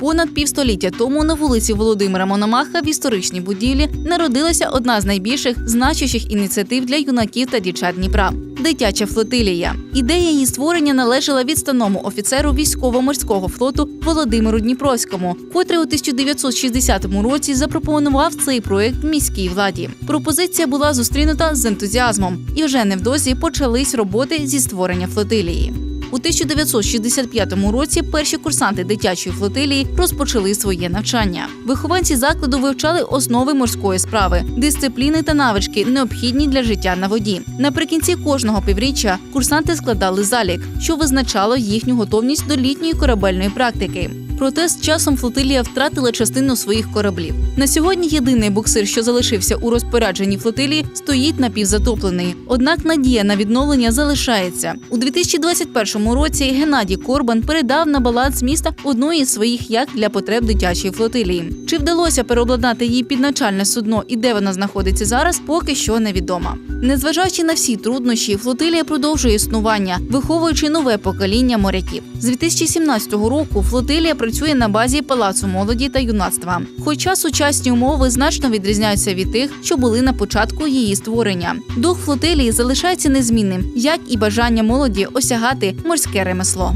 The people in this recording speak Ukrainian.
Понад півстоліття тому на вулиці Володимира Мономаха в історичній будівлі народилася одна з найбільших значущих ініціатив для юнаків та дівчат Дніпра. Дитяча флотилія. Ідея її створення належала відстаному офіцеру військово-морського флоту Володимиру Дніпровському, котрий у 1960 році запропонував цей проект міській владі. Пропозиція була зустрінута з ентузіазмом, і вже невдовзі почались роботи зі створення флотилії. У 1965 році перші курсанти дитячої флотилії розпочали своє навчання. Вихованці закладу вивчали основи морської справи, дисципліни та навички, необхідні для життя на воді. Наприкінці кожного півріччя курсанти складали залік, що визначало їхню готовність до літньої корабельної практики. Проте з часом флотилія втратила частину своїх кораблів. На сьогодні єдиний буксир, що залишився у розпорядженні флотилії, стоїть напівзатоплений. Однак надія на відновлення залишається. У 2021 році Геннадій Корбан передав на баланс міста одну із своїх як для потреб дитячої флотилії. Чи вдалося переобладнати її під начальне судно і де вона знаходиться зараз, поки що невідомо. Незважаючи на всі труднощі, флотилія продовжує існування, виховуючи нове покоління моряків. З 2017 року флотилія працює на базі Палацу молоді та юнацтва. Хоча сучасні умови значно відрізняються від тих, що були на початку її створення. Дух флотилії залишається незмінним, як і бажання молоді осягати морське ремесло.